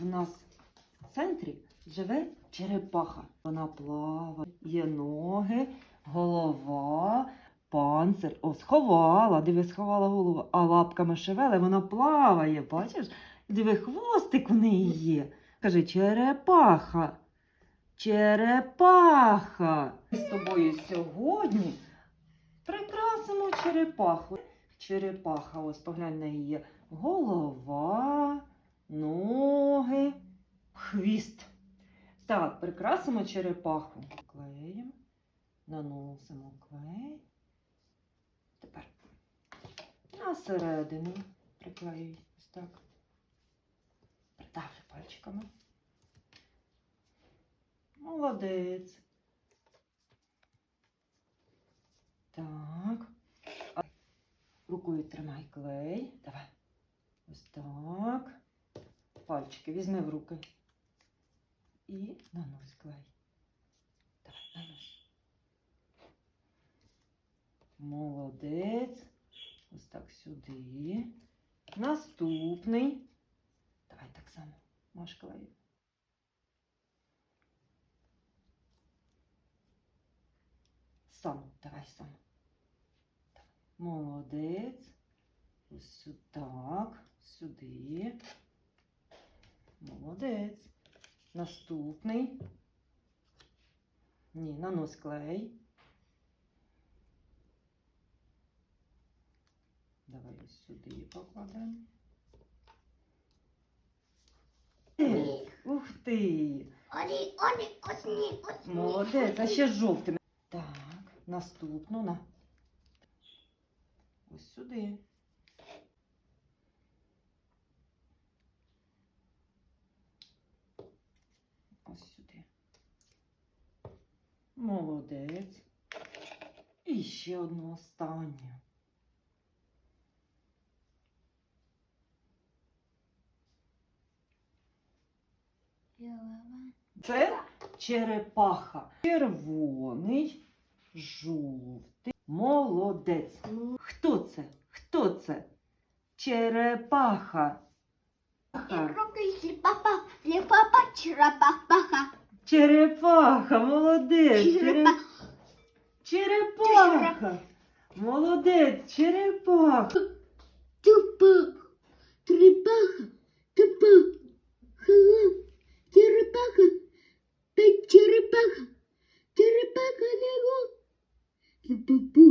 в нас в центрі живе черепаха. Вона плаває, є ноги, голова, панцир. О, сховала, диви, сховала голову, а лапками шевеле, вона плаває, бачиш? Диви, хвостик в неї є. Кажи, черепаха. Черепаха. Ми з тобою сьогодні прикрасимо черепаху. Черепаха, ось поглянь на її голова, ноги, хвіст. Так, прикрасимо черепаху. Клеїмо, наносимо клей. Тепер на середину приклеюй ось так. Придавлю пальчиками. Молодець. Так. Рукою тримай клей. Давай. Ось так. Пальчики візьми в руки. І нанось клей. Давай, нанось. Молодець. Ось так сюди. Наступний. Давай так само. Маш клею. Сам, давай сам. Молодець. Ось так, сюди. Молодець. Наступний. Ні, нанось клей. Давай ось сюди покладемо. Ух ти! Оні, оні, осні, осні. Молодець, а ще жовтим. Так, наступну на. Ось сюди. Ось сюди. Молодець. І ще одну останню. Це черепаха. Червоний, жовтий, молодець. Хто це? Хто це? Черепаха. Ха. Папа, папа, черепаха. Черепаха, молодець. Чере- Черепаха. Черепаха. Молодець, черепаха. Тупак, халам, черепаха, пять черепаха, черепаха лего, пу-пу-пу,